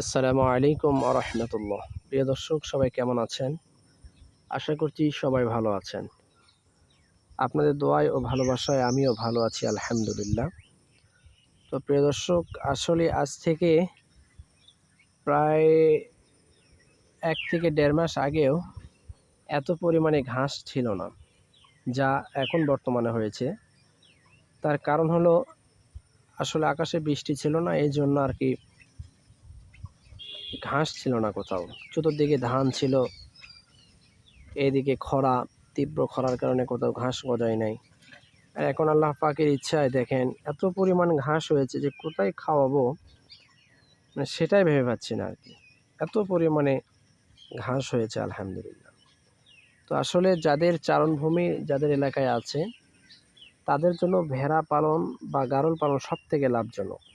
আসসালামু আলাইকুম আরহামতুল্লাহ প্রিয় দর্শক, সবাই কেমন আছেন? আশা করছি সবাই ভালো আছেন। আপনাদের দোয়ায় ও ভালোবাসায় আমিও ভালো আছি, আলহামদুলিল্লাহ। তো প্রিয় দর্শক, আসলে আজ থেকে প্রায় এক থেকে দেড় মাস আগেও এত পরিমাণে ঘাস ছিল না, যা এখন বর্তমানে হয়েছে। তার কারণ হলো, আসলে আকাশে বৃষ্টি ছিল না, এই জন্য আর কি ঘাস ছিল না কোথাও। চতুর্দিকে ধান ছিল। এদিকে খরা, তীব্র খরার কারণে কোথাও ঘাস গজায় নাই। আর এখন আল্লাহ পাকের ইচ্ছায় দেখেন, এত পরিমাণ ঘাস হয়েছে যে কোথায় খাওয়াবো? মানে সেটাই ভেবে পাচ্ছি না আর কি। এত পরিমাণে ঘাস হয়েছে, আলহামদুলিল্লাহ। তো আসলে যাদের চারণভূমি, যাদের এলাকায় আছে, তাদের জন্য ভেড়া পালন বা গারল পালন সব থেকে লাভজনক।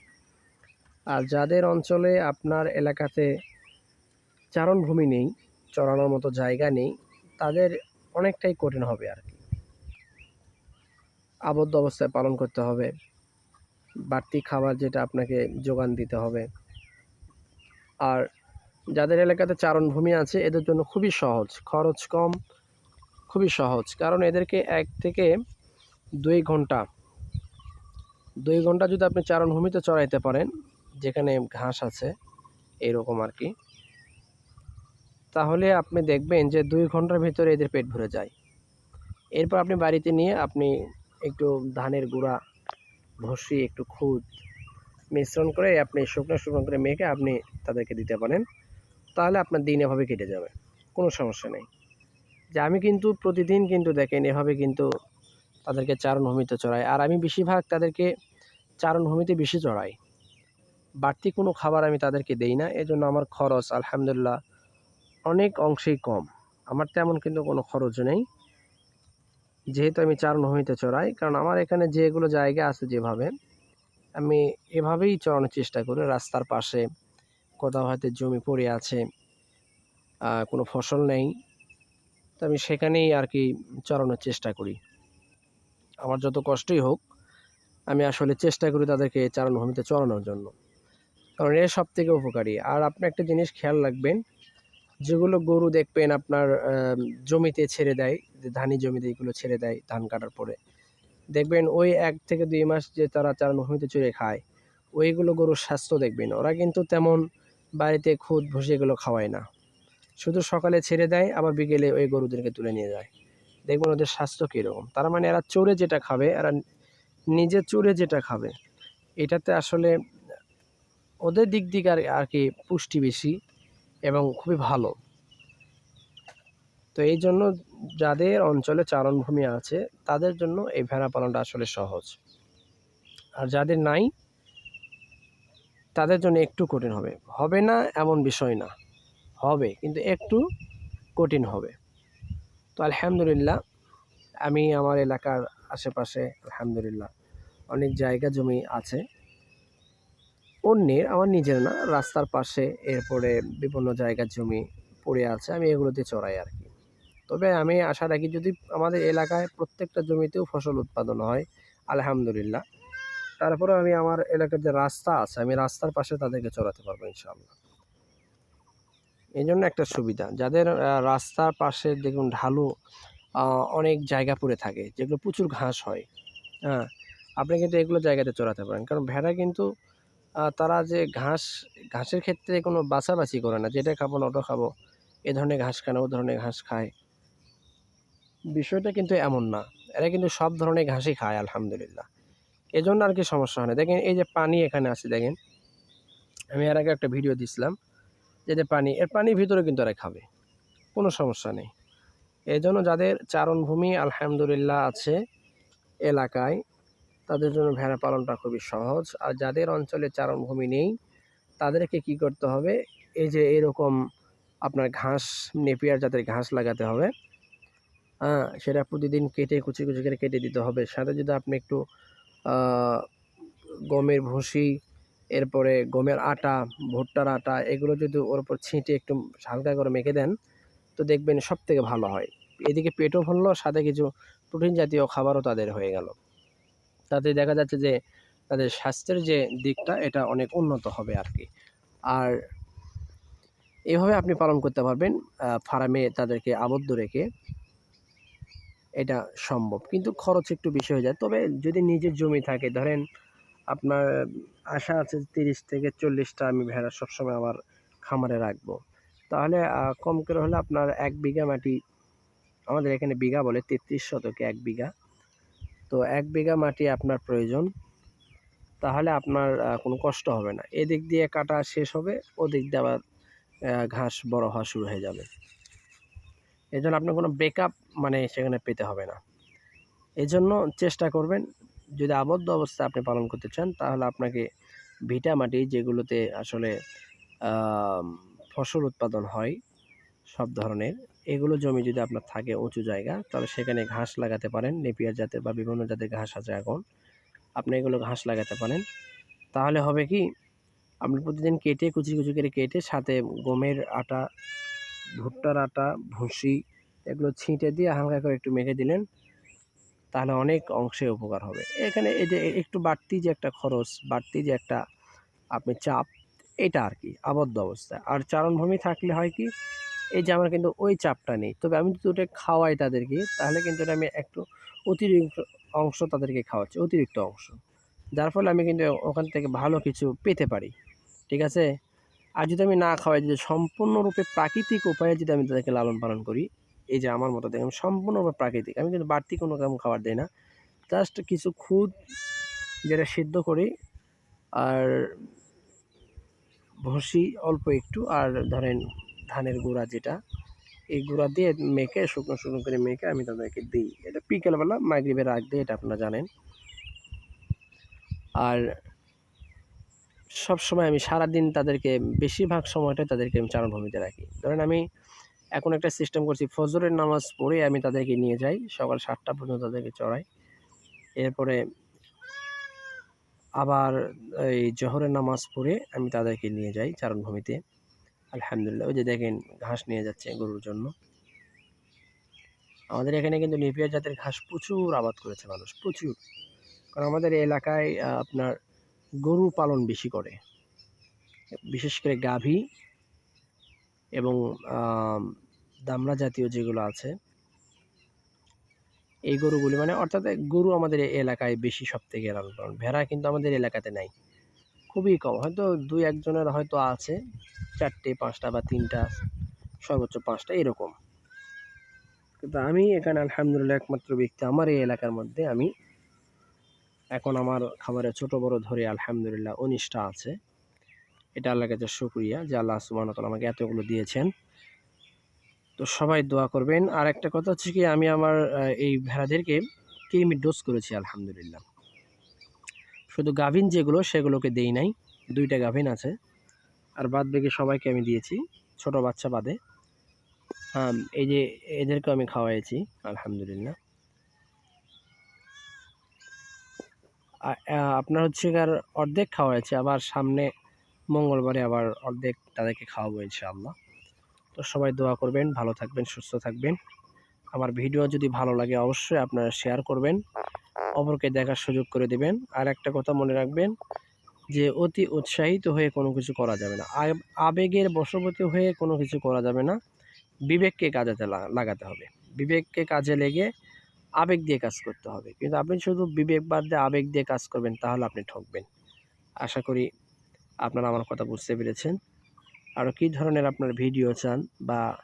আর যাদের অঞ্চলে আপনার এলাকাতে চারণভূমি নেই, চড়ানোর মতো জায়গা নেই, তাদের অনেকটাই কঠিন হবে আর কি। আবদ্ধ অবস্থায় পালন করতে হবে। বাড়তি খাবার যেটা আপনাকে যোগান দিতে হবে। আর যাদের এলাকাতে চারণভূমি আছে, এদের জন্য খুবই সহজ, খরচ কম, খুবই সহজ। কারণ এদেরকে এক থেকে দুই ঘণ্টা দুই ঘণ্টা যদি আপনি চারণভূমিতে চড়াইতে পারেন যেখানে ঘাস আছে, এরকম আর কি। তাহলে আপনি দেখবেন যে দুই ঘণ্টার ভিতরে এদের পেট ভরে যায়। এরপর আপনি বাড়িতে নিয়ে আপনি একটু ধানের গুঁড়া, ভসি, একটু খুদ মিশ্রণ করে আপনি শুকনো শুকনো করে মেখে আপনি তাদেরকে দিতে পারেন। তাহলে আপনার দিন এভাবে কেটে যাবে, কোনো সমস্যা নেই। যে আমি কিন্তু প্রতিদিন কিন্তু দেখেন এভাবে কিন্তু তাদেরকে চারণভূমিতে চড়াই। আর আমি বেশিরভাগ তাদেরকে চারণভূমিতে বেশি চড়াই। বাড়তি কোনো খাবার আমি তাদেরকে দেই না, এজন্য আমার খরচ আলহামদুলিল্লাহ অনেক অংশেই কম। আমার তেমন কিন্তু কোনো খরচ নেই। যেহেতু আমি চারণভূমিতে চড়াই, কারণ আমার এখানে যেগুলো জায়গা আছে যেভাবে, আমি এভাবেই চড়ানোর চেষ্টা করি। রাস্তার পাশে কোথাও হয়তো জমি পড়ে আছে কোনো ফসল নেই, তো আমি সেখানেই আর কি চড়ানোর চেষ্টা করি। আমার যত কষ্টই হোক, আমি আসলে চেষ্টা করি তাদেরকে চারণভূমিতে চড়ানোর জন্য। কারণ এর সব থেকে উপকারী। আর আপনি একটা জিনিস খেয়াল রাখবেন, যেগুলো গরু দেখবেন আপনার জমিতে ছেড়ে দেয়, যে ধানি জমিতে এগুলো ছেড়ে দেয় ধান কাটার পরে। দেখবেন ওই এক থেকে দুই মাস যে তারা চারণভূমিতে চড়ে খায়, ওইগুলো গরুর স্বাস্থ্য দেখবেন। ওরা কিন্তু তেমন বাড়িতে খুদ ভুসি এগুলো খাওয়ায় না। শুধু সকালে ছেড়ে দেয়, আবার বিকেলে ওই গরুদেরকে তুলে নিয়ে যায়। দেখবেন ওদের স্বাস্থ্য কীরকম। তার মানে এরা চড়ে যেটা খাবে, এরা নিজে চড়ে যেটা খাবে, এটাতে আসলে ওদের দিক দিক আর আর কি পুষ্টি বেশি এবং খুবই ভালো। তো এই জন্য যাদের অঞ্চলে চারণভূমি আছে, তাদের জন্য এই ভেড়া পালনটা আসলে সহজ। আর যাদের নাই, তাদের জন্য একটু কঠিন হবে। হবে না এমন বিষয় না। হবে, কিন্তু একটু কঠিন হবে। তো আলহামদুলিল্লাহ, আমি আমার এলাকার আশেপাশে, আলহামদুলিল্লাহ, অনেক জায়গা জমি আছে। অন্যের, আমার নিজের না, রাস্তার পাশে এরপরে বিভিন্ন জায়গার জমি পড়ে আছে, আমি এগুলোতে চড়াই আর কি। তবে আমি আশা রাখি যদি আমাদের এলাকায় প্রত্যেকটা জমিতেও ফসল উৎপাদন হয়, আলহামদুলিল্লাহ। তারপরে আমি আমার এলাকার যে রাস্তা আছে, আমি রাস্তার পাশে তাদেরকে চড়াতে পারব ইনশাআল্লাহ। এই জন্য একটা সুবিধা, যাদের রাস্তার পাশে দেখুন ঢালু অনেক জায়গা পড়ে থাকে, যেগুলো প্রচুর ঘাস হয় হ্যাঁ। আপনি কিন্তু এগুলো জায়গাতে চড়াতে পারেন, কারণ ভেড়া কিন্তু তারা যে ঘাস, ঘাসের ক্ষেত্রে কোনো বাছাবাছি করে না যেটা খাব না, ওটা খাব, এ ধরনের ঘাস খায় না ও ধরনের ঘাস খায়। বিষয়টা কিন্তু এমন না, এরা কিন্তু সব ধরনের ঘাসই খায়, আলহামদুলিল্লাহ। এজন্য আর কি সমস্যা হয় দেখেন, এই যে পানি এখানে আছে, দেখেন, আমি এর আগে একটা ভিডিও দিছিলাম, যে যে পানি, এর পানির ভিতরে কিন্তু এরা খাবে, কোনো সমস্যা নেই। এই জন্য যাদের চারণভূমি, আলহামদুলিল্লাহ, আছে এলাকায় তাদের জন্য ভেড়া পালনটা খুবই সহজ। আর যাদের অঞ্চলে চারণভূমি নেই, তাদেরকে কি করতে হবে? এই যে এরকম আপনার ঘাস, নেপিয়ার যাদের ঘাস লাগাতে হবে। হ্যাঁ সেটা প্রতিদিন কেটে, কুচি কুচি করে কেটে দিতে হবে। সাথে যদি আপনি একটু গমের ভুসি, এরপরে গমের আটা, ভুট্টার আটা, এগুলো যদি ওর উপর ছিঁটে একটু হালকা করে মেখে দেন, তো দেখবেন সব থেকে ভালো হয়। এদিকে পেটও ভরলো, সাথে কিছু প্রোটিন জাতীয় খাবারও তাদের হয়ে গেল। তাতে দেখা যাচ্ছে যে তাদের স্বাস্থ্যের যে দিকটা, এটা অনেক উন্নত হবে আর কি আর এভাবে আপনি পালন করতে পারবেন ফার্মে তাদেরকে আবদ্ধ রেখে এটা সম্ভব। কিন্তু খরচ একটু বেশি হয়ে যায়। তবে যদি নিজের জমি থাকে, ধরেন আপনার আশা আছে তিরিশ থেকে চল্লিশটা আমি ভেড়া সবসময় আমার খামারে রাখব। তাহলে কম করে হলে আপনার এক বিঘা মাটি, আমাদের এখানে বিঘা বলে তেত্রিশ শতকে এক বিঘা। তো এক বিঘা মাটি আপনার প্রয়োজন, তাহলে আপনার কোনো কষ্ট হবে না। এদিক দিয়ে কাটা শেষ হবে, ওদিক দিয়ে আবার ঘাস বড় হওয়া শুরু হয়ে যাবে। এই জন্য আপনার কোনো ব্রেকআপ মানে সেখানে পেতে হবে না। এই জন্য চেষ্টা করবেন, যদি আবদ্ধ অবস্থা আপনি পালন করতে চান, তাহলে আপনাকে ভিটা মাটি যেগুলোতে আসলে ফসল উৎপাদন হয়, সব ধরনের এগুলো জমি যদি আপনার থাকে উঁচু জায়গা, তাহলে সেখানে ঘাস লাগাতে পারেন, নেপিয়ার জাতের বা বিভিন্ন জাতের ঘাস আছে এখন। আপনি এগুলো ঘাস লাগাতে পারেন। তাহলে হবে কি, আপনি প্রতিদিন কেটে, কুচি কুচি করে কেটে, সাথে গমের আটা, ভুট্টার আটা, ভুসি, এগুলো ছিঁটে দিয়ে হালকা করে একটু মেখে দিলেন, তাহলে অনেক অংশে উপকার হবে। এখানে এই যে একটু বাড়তি যে একটা খরচ, বাড়তি যে একটা আপনি চাপ, এটা আর কি, আবদ্ধ অবস্থা আর চারণভূমি থাকলে হয় কি এই যে আমার কিন্তু ওই চাপটা নেই। তবে আমি যদি ওটা খাওয়াই তাদেরকে, তাহলে কিন্তু আমি একটু অতিরিক্ত অংশ তাদেরকে খাওয়াচ্ছি, অতিরিক্ত অংশ। যার ফলে আমি কিন্তু ওখান থেকে ভালো কিছু পেতে পারি, ঠিক আছে? আর যদি আমি না খাওয়াই, যদি সম্পূর্ণরূপে প্রাকৃতিক উপায়ে যদি আমি তাদেরকে লালন পালন করি, এই যে আমার মতো দেখেন সম্পূর্ণরূপে প্রাকৃতিক, আমি কিন্তু বাড়তি কোনো রকম খাবার দিই না। জাস্ট কিছু খুদ যেটা সিদ্ধ করি, আর ভুসি অল্প একটু, আর ধরেন ধানের গুঁড়া যেটা, এই গুঁড়া দিয়ে মেখে, শুকনো শুকনো করে মেখে আমি তাদেরকে দিই। এটা বিকেলবেলা মাগরিবের আগ দিয়ে, এটা আপনারা জানেন। আর সব সময় আমি সারাদিন তাদেরকে, বেশিরভাগ সময়টা তাদেরকে আমি চারণভূমিতে রাখি। ধরেন আমি এখন একটা সিস্টেম করছি, ফজরের নামাজ পড়ে আমি তাদেরকে নিয়ে যাই, সকাল সাতটা পর্যন্ত তাদেরকে চড়াই। এরপরে আবার এই জহরের নামাজ পড়ে আমি তাদেরকে নিয়ে যাই চারণভূমিতে। আলহামদুলিল্লাহ। ওই যে দেখেন, ঘাস নিয়ে যাচ্ছে গরুর জন্য। আমাদের এখানে কিন্তু নেপিয়ার জাতের ঘাস প্রচুর আবাদ করেছে মানুষ, প্রচুর। কারণ আমাদের এলাকায় আপনার গরু পালন বেশি করে। বিশেষ করে গাভী এবং দামড়া জাতীয় যেগুলো আছে, এই গরুগুলি মানে অর্থাৎ গরু আমাদের এলাকায় বেশি সব থেকে লালন ভেড়া কিন্তু আমাদের এলাকাতে নাই। খুবই কম। হয়তো দুই একজনের হয়তো আছে, চারটে, পাঁচটা বা তিনটা, সর্বোচ্চ পাঁচটা, এরকম। কিন্তু আমি এখানে আলহামদুলিল্লাহ একমাত্র ব্যক্তি আমার এই এলাকার মধ্যে। আমি এখন আমার খাবারে ছোট বড় ধরে আলহামদুলিল্লাহ উনিশটা আছে। এটা আল্লাহর কাছে শুক্রিয়া যে আল্লাহ তাআলা আমাকে এতগুলো দিয়েছেন। তো সবাই দোয়া করবেন। আর একটা কথা হচ্ছে কি, আমি আমার এই ভেড়াদেরকে কৃমির ডোজ করেছি, আলহামদুলিল্লাহ। শুধু গাভিন যেগুলো, সেগুলোকে দেই নাই। দুইটা গাভিন আছে। আর বাদ বাকি সবাইকে আমি দিয়েছি, ছোট বাচ্চা বাদে। হ্যাঁ এই যে এদেরকে আমি খাওয়াইছি, আলহামদুলিল্লাহ। আপনার হচ্ছে আর অর্ধেক খাওয়াইছে, আবার সামনে মঙ্গলবারে আবার অর্ধেক তাদেরকে খাওয়াবো ইনশাআল্লাহ। তো সবাই দোয়া করবেন, ভালো থাকবেন, সুস্থ থাকবেন। আমার ভিডিও যদি ভালো লাগে অবশ্যই আপনারা শেয়ার করবেন। অপরকে দেখার সুযোগ করে দেবেন। আর একটা কথা মনে রাখবেন যে, অতি উৎসাহিত হয়ে কোনো কিছু করা যাবে না। আবেগের বশবর্তী হয়ে কোনো কিছু করা যাবে না। বিবেককে লাগা- লাগাতে হবে। বিবেককে কাজে লেগে আবেগ দিয়ে কাজ করতে হবে। কিন্তু আপনি শুধু বিবেক বাদ দিয়ে আবেগ দিয়ে কাজ করবেন, তাহলে আপনি ঠকবেন। আশা করি আপনারা আমার কথা বুঝতে পেরেছেন। আরও কী ধরনের আপনার ভিডিও চান বা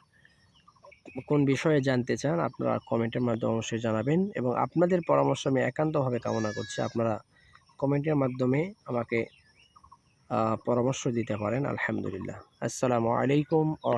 কোন বিষয়ে জানতে চান, আপনারা কমেন্টের মাধ্যমে অবশ্যই জানাবেন এবং আপনাদের পরামর্শ আমি একান্তভাবে কামনা করছি। আপনারা কমেন্টের মাধ্যমে আমাকে পরামর্শ দিতে পারেন। আলহামদুলিল্লাহ। আসসালামু আলাইকুম আ